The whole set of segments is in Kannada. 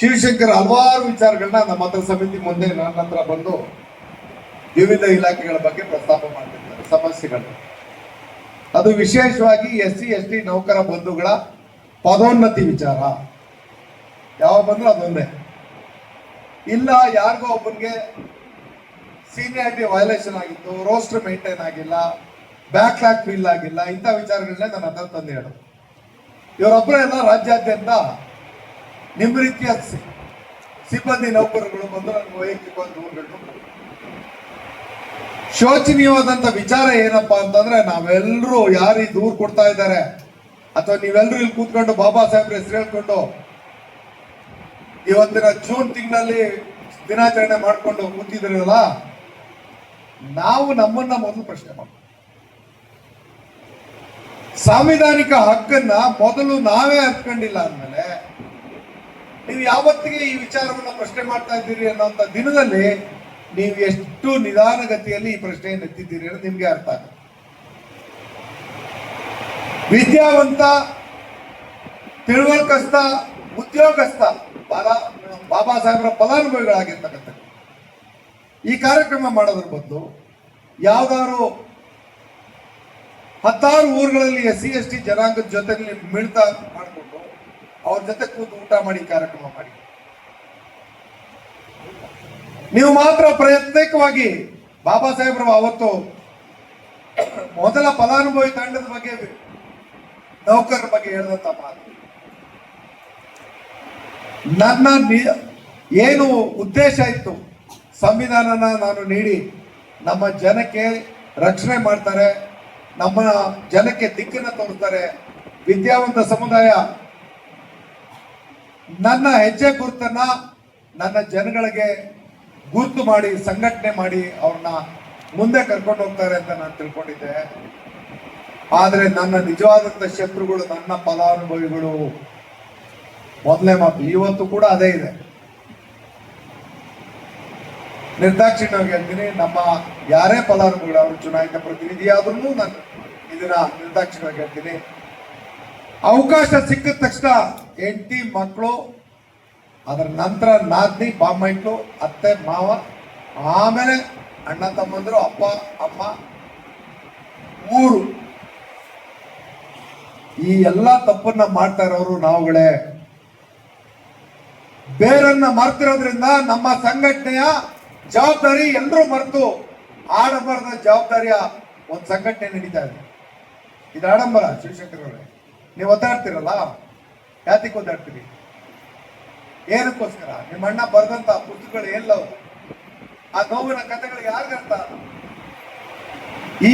ಶಿವಶಂಕರ್ ಹಲವಾರು ವಿಚಾರಗಳನ್ನ ನಮ್ಮ ಹತ್ರ ಸಮಿತಿ ಮುಂದೆ ನನ್ನ ಹತ್ರ ಬಂದು ವಿವಿಧ ಇಲಾಖೆಗಳ ಬಗ್ಗೆ ಪ್ರಸ್ತಾಪ ಮಾಡ್ತಿದ್ದಾರೆ, ಸಮಸ್ಯೆಗಳು. ಅದು ವಿಶೇಷವಾಗಿ ಎಸ್ ಸಿ ಎಸ್ ಟಿ ನೌಕರ ಬಂಧುಗಳ ಪದೋನ್ನತಿ ವಿಚಾರ. ಯಾವ ಬಂದ್ರು ಅದೊಂದೇ. ಇಲ್ಲ, ಯಾರಿಗೋ ಒಬ್ಬನಿಗೆ ಸೀನಿಯಾರಿಟಿ ವಯಲೇಷನ್ ಆಗಿತ್ತು ರೋಸ್ಟರ್ ಮೇಂಟೈನ್ ಆಗಿಲ್ಲ ಬ್ಯಾಕ್ಲಾಗ್ ಫೀಲ್ ಆಗಿಲ್ಲ, ಇಂಥ ವಿಚಾರಗಳನ್ನೇ ನನ್ನ ಹತ್ರ ತಂದು ಹೇಳು. ಇವರೊಬ್ಬರೆಲ್ಲ ರಾಜ್ಯಾದ್ಯಂತ ನಿಮ್ಮ ರೀತಿಯ ಸಿಬ್ಬಂದಿ ನೌಕರರುಗಳು ಬಂದು ನನ್ನ ವೈಯಕ್ತಿಕವಾಗಿ ನೋಡಬೇಕು. ಶೋಚನೀಯವಾದಂತ ವಿಚಾರ ಏನಪ್ಪಾ ಅಂತಂದ್ರೆ ನಾವೆಲ್ಲರೂ ಯಾರೀ ದೂರು ಕೊಡ್ತಾ ಇದ್ದಾರೆ, ಅಥವಾ ನೀವೆಲ್ಲರೂ ಇಲ್ಲಿ ಕೂತ್ಕೊಂಡು ಬಾಬಾ ಸಾಹೇಬ್ರ ಹೆಸರು ಹೇಳ್ಕೊಂಡು ಇವತ್ತಿನ ಜೂನ್ ತಿಂಗಳಲ್ಲಿ ದಿನಾಚರಣೆ ಮಾಡ್ಕೊಂಡು ಕೂತಿದ್ರಲ್ಲ ನಾವು ನಮ್ಮನ್ನ ಮೊದಲು ಪ್ರಶ್ನೆ ಮಾಡ ಸಾಂವಿಧಾನಿಕ ಹಕ್ಕನ್ನ ಮೊದಲು ನಾವೇ ಹತ್ಕೊಂಡಿಲ್ಲ ಅಂದ್ಮೇಲೆ ನೀವು ಯಾವತ್ತಿಗೆ ಈ ವಿಚಾರವನ್ನು ಪ್ರಶ್ನೆ ಮಾಡ್ತಾ ಇದ್ದೀರಿ ಅನ್ನೋಂಥ ದಿನದಲ್ಲಿ ನೀವು ಎಷ್ಟು ನಿಧಾನಗತಿಯಲ್ಲಿ ಈ ಪ್ರಶ್ನೆಯನ್ನು ಎತ್ತಿದ್ದೀರಿ ಅನ್ನೋದು ನಿಮ್ಗೆ ಅರ್ಥ ಆಗುತ್ತೆ. ವಿದ್ಯಾವಂತ, ತಿಳುವಳಿಕಸ್ಥ, ಉದ್ಯೋಗಸ್ಥ, ಬಾಲ, ಬಾಬಾ ಸಾಹೇಬರ ಫಲಾನುಭವಿಗಳಾಗಿರ್ತಕ್ಕಂಥ ಈ ಕಾರ್ಯಕ್ರಮ ಮಾಡೋದ್ರ ಬದಲು ಯಾವ್ದಾದ್ರು ಹತ್ತಾರು ಊರುಗಳಲ್ಲಿ ಎಸ್ ಸಿ ಎಸ್ ಟಿ ಜನಾಂಗದ ಜೊತೆಲಿ ಮಿಳಿತ ಮಾಡಿಕೊಂಡು ಅವ್ರ ಜೊತೆ ಕೂತು ಊಟ ಮಾಡಿ ಕಾರ್ಯಕ್ರಮ ಮಾಡಿ. ನೀವು ಮಾತ್ರ ಪ್ರತ್ಯೇಕವಾಗಿ ಬಾಬಾ ಸಾಹೇಬ್ರು ಅವತ್ತು ಮೊದಲ ಫಲಾನುಭವಿ ತಂಡದ ಬಗ್ಗೆ ನೌಕರರ ಬಗ್ಗೆ ಹೇಳಿದಂತ ಮಾತು. ನನ್ನ ಏನು ಉದ್ದೇಶ ಇತ್ತು, ಸಂವಿಧಾನನ ನಾನು ನೀಡಿ ನಮ್ಮ ಜನಕ್ಕೆ ರಕ್ಷಣೆ ಮಾಡ್ತಾರೆ, ನಮ್ಮ ಜನಕ್ಕೆ ದಿಕ್ಕನ್ನು ತೋರಿಸ್ತಾರೆ, ವಿದ್ಯಾವಂತ ಸಮುದಾಯ ನನ್ನ ಹೆಜ್ಜೆ ಗುರುತನ್ನ ನನ್ನ ಜನಗಳಿಗೆ ಗುರುತು ಮಾಡಿ, ಸಂಘಟನೆ ಮಾಡಿ ಅವ್ರನ್ನ ಮುಂದೆ ಕರ್ಕೊಂಡು ಹೋಗ್ತಾರೆ ಅಂತ ನಾನು ತಿಳ್ಕೊಂಡಿದ್ದೆ. ಆದ್ರೆ ನನ್ನ ನಿಜವಾದಂತ ಶತ್ರುಗಳು, ನನ್ನ ಫಲಾನುಭವಿಗಳು, ಮೊದಲೇ ಮಾತು ಇವತ್ತು ಕೂಡ ಅದೇ ಇದೆ. ನಿರ್ದಾಕ್ಷಿಣ್ಯವಾಗಿ ಹೇಳ್ತೀನಿ ನಮ್ಮ ಯಾರೇ ಫಲಾನುಭವಿಗಳು, ಅವರು ಚುನಾಯಿತ ಪ್ರತಿನಿಧಿ ನಾನು ಇದನ್ನ ನಿರ್ದಾಕ್ಷಿಣ್ಯವಾಗಿ ಹೇಳ್ತೀನಿ ಅವಕಾಶ ಸಿಕ್ಕಿದ ತಕ್ಷಣ ಹೆಂಡತಿ ಮಕ್ಕಳು ಅದರ ನಂತರ ನಾದ್ನಿ ಬಾಮೈಟ್ಲು ಅತ್ತೆ, ಮಾವ, ಆಮೇಲೆ ಅಣ್ಣ, ತಮ್ಮಂದರು ಅಪ್ಪ, ಅಮ್ಮ, ಊರು. ಈ ಎಲ್ಲ ತಪ್ಪನ್ನ ಮಾಡ್ತಾ ಇರೋರು ನಾವುಗಳೇ. ಬೇರನ್ನ ಮರ್ತಿರೋದ್ರಿಂದ ನಮ್ಮ ಸಂಘಟನೆಯ ಜವಾಬ್ದಾರಿ ಎಲ್ಲರೂ ಮರೆತು ಆಡಂಬರದ ಜವಾಬ್ದಾರಿಯ ಒಂದು ಸಂಘಟನೆ ನಡೀತಾ ಇದೆ. ಇದು ಆಡಂಬರ ಶಿವಶಂಕರ್ ಅವರೇ ನೀವು ಒದ್ದಾಡ್ತಿರಲ್ಲ? ಯಾತಿಗೆ ಓದಾಡ್ತೀವಿ ಏನಕ್ಕೋಸ್ಕರ? ನಿಮ್ಮ ಅಣ್ಣ ಬರೆದಂತ ಪುಸ್ತಕಗಳು ಎಲ್ಲವು. ಆ ನೋವಿನ ಕಥೆಗಳು ಯಾರಿಗರ್ಥ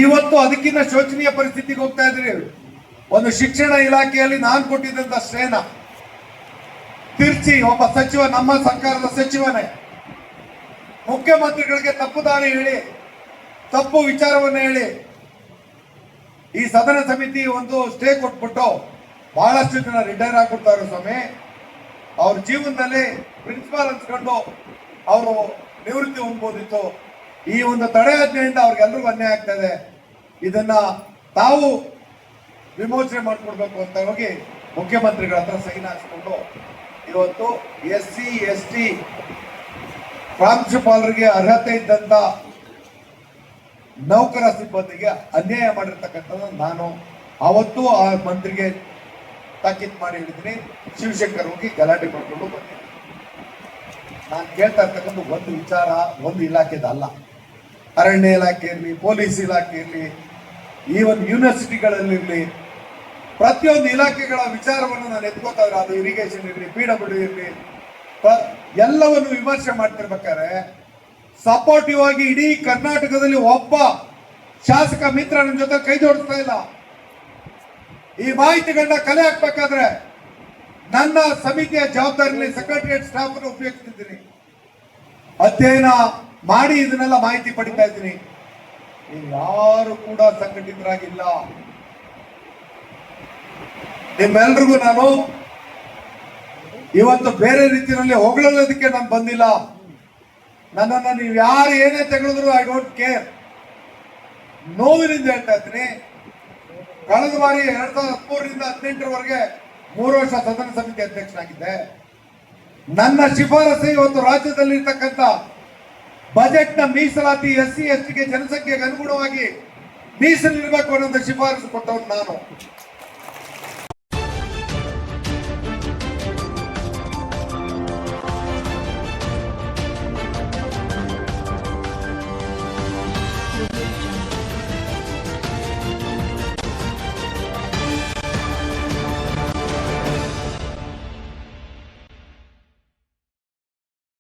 ಇವತ್ತು ಅದಕ್ಕಿಂತ ಶೋಚನೀಯ ಪರಿಸ್ಥಿತಿಗೆ ಹೋಗ್ತಾ ಇದ್ರಿ ಒಂದು ಶಿಕ್ಷಣ ಇಲಾಖೆಯಲ್ಲಿ ನಾನು ಕೊಟ್ಟಿದ್ದಂತ ಶ್ರೇಣ. ತಿರ್ಚಿ ಒಬ್ಬ ಸಚಿವ, ನಮ್ಮ ಸರ್ಕಾರದ ಸಚಿವನೇ. ಮುಖ್ಯಮಂತ್ರಿಗಳಿಗೆ ತಪ್ಪು ದಾರಿ ಹೇಳಿ, ತಪ್ಪು ವಿಚಾರವನ್ನು ಹೇಳಿ, ಈ ಸದನ ಸಮಿತಿ ಒಂದು ಸ್ಟೇ ಕೊಟ್ಬಿಟ್ಟು ಬಹಳಷ್ಟು ಜನ ರಿಟೈರ್ ಆಗ್ಬಿಡ್ತಾರೆ ಸ್ವಾಮಿ. ಅವ್ರ ಜೀವನದಲ್ಲಿ ಪ್ರಿನ್ಸಿಪಾಲ್ ಅನ್ಸ್ಕೊಂಡು ಅವರು ನಿವೃತ್ತಿ ಹೊಂದ್ಬೋದಿತ್ತು. ಈ ಒಂದು ತಡೆಯಾಜ್ಞೆಯಿಂದ ಅವ್ರಿಗೆಲ್ರಿಗೂ ಅನ್ಯಾಯ ಆಗ್ತಾ ಇದೆ. ಇದನ್ನ ತಾವು ವಿಮೋಚನೆ ಮಾಡಿಕೊಡ್ಬೇಕು ಅಂತ ಹೋಗಿ ಮುಖ್ಯಮಂತ್ರಿಗಳ ಹತ್ರ ಸೈನ್ ಹಾಕ್ಸ್ಕೊಂಡು ಇವತ್ತು ಎಸ್ ಸಿ ಎಸ್ ಟಿ ಪ್ರಾಂಶುಪಾಲರಿಗೆ ಅರ್ಹತೆ ಇದ್ದಂತ ನೌಕರ ಸಿಬ್ಬಂದಿಗೆ ಅನ್ಯಾಯ ಮಾಡಿರ್ತಕ್ಕಂಥದ್ದು ನಾನು. ಅವತ್ತು ಆ ಮಂತ್ರಿಗೆ ತಾಕೀತ್ ಮಾಡಿ ಹೇಳಿದ್ದೀನಿ ಶಿವಶಂಕರ್ ಹೋಗಿ ಗಲಾಟೆ ಮಾಡಿಕೊಂಡು ಬಂದೆ. ನಾನು ಕೇಳ್ತಾ ಇರ್ತಕ್ಕಂಥ ಒಂದು ವಿಚಾರ, ಒಂದು ಇಲಾಖೆದಲ್ಲ ಅರಣ್ಯ ಇಲಾಖೆ ಇರಲಿ, ಪೊಲೀಸ್ ಇಲಾಖೆ ಇರಲಿ ಈ ಒಂದು ಯೂನಿವರ್ಸಿಟಿಗಳಲ್ಲಿರಲಿ, ಪ್ರತಿಯೊಂದು ಇಲಾಖೆಗಳ ವಿಚಾರವನ್ನು ನಾನು ಎತ್ಕೋತಾದ್ರೆ ಅದು ಇರಿಗೇಷನ್ ಇರಲಿ ಪಿ ಡಬ್ಲ್ಯೂ ಇರಲಿ ಎಲ್ಲವನ್ನು ವಿಮರ್ಶೆ ಮಾಡ್ತಿರ್ಬೇಕಾದ್ರೆ ಸಪೋರ್ಟಿವ್ ಆಗಿ ಇಡೀ ಕರ್ನಾಟಕದಲ್ಲಿ ಒಬ್ಬ ಶಾಸಕ ಮಿತ್ರ ನನ್ನ ಜೊತೆ ಕೈ ಜೋಡಿಸ್ತಾ ಇಲ್ಲ. ಈ ಮಾಹಿತಿಗಳನ್ನ ಕಲೆ ಹಾಕ್ಬೇಕಾದ್ರೆ ನನ್ನ ಸಮಿತಿಯ ಜವಾಬ್ದಾರಿಯಲ್ಲಿ ಸೆಕ್ರೆಟರಿಯೇಟ್ ಸ್ಟಾಫ್ ಅನ್ನು ಉಪಯೋಗಿಸ್ತಿದ್ದೀನಿ. ಅಧ್ಯಯನ ಮಾಡಿ ಇದನ್ನೆಲ್ಲ ಮಾಹಿತಿ ಪಡಿತಾ ಇದ್ದೀನಿ. ಯಾರು ಕೂಡ ಸಂಘಟಿತರಾಗಿಲ್ಲ. ನಿಮ್ಮೆಲ್ರಿಗೂ ನಾನು ಇವತ್ತು ಬೇರೆ ರೀತಿಯಲ್ಲಿ ಹೊಗಳೋದಕ್ಕೆ ನಾನು ಬಂದಿಲ್ಲ. ನನ್ನನ್ನು ನೀವು ಯಾರು ಏನೇ ತೆಗೆದ್ರು ಐ ಡೋಂಟ್ ಕೇರ್ ನೋವಿನಿಂದ ಹೇಳ್ತಾ ಇದ್ದೀನಿ. ಕಳೆದ ಬಾರಿ ಎರಡ್ ಸಾವಿರದ ಹದಿಮೂರರಿಂದ ಹದಿನೆಂಟರವರೆಗೆ ಮೂರು ವರ್ಷ ಸದನ ಸಮಿತಿ ಅಧ್ಯಕ್ಷನಾಗಿದ್ದೆ. ನನ್ನ ಶಿಫಾರಸು ಇವತ್ತು ರಾಜ್ಯದಲ್ಲಿರ್ತಕ್ಕಂಥ ಬಜೆಟ್ನ ಮೀಸಲಾತಿ ಎಸ್ ಸಿ ಎಸ್ ಟಿಗೆ ಜನಸಂಖ್ಯೆಗೆ ಅನುಗುಣವಾಗಿ ಮೀಸಲಿರಬೇಕು ಅನ್ನೋದು ಶಿಫಾರಸು ಕೊಟ್ಟವನು ನಾನು.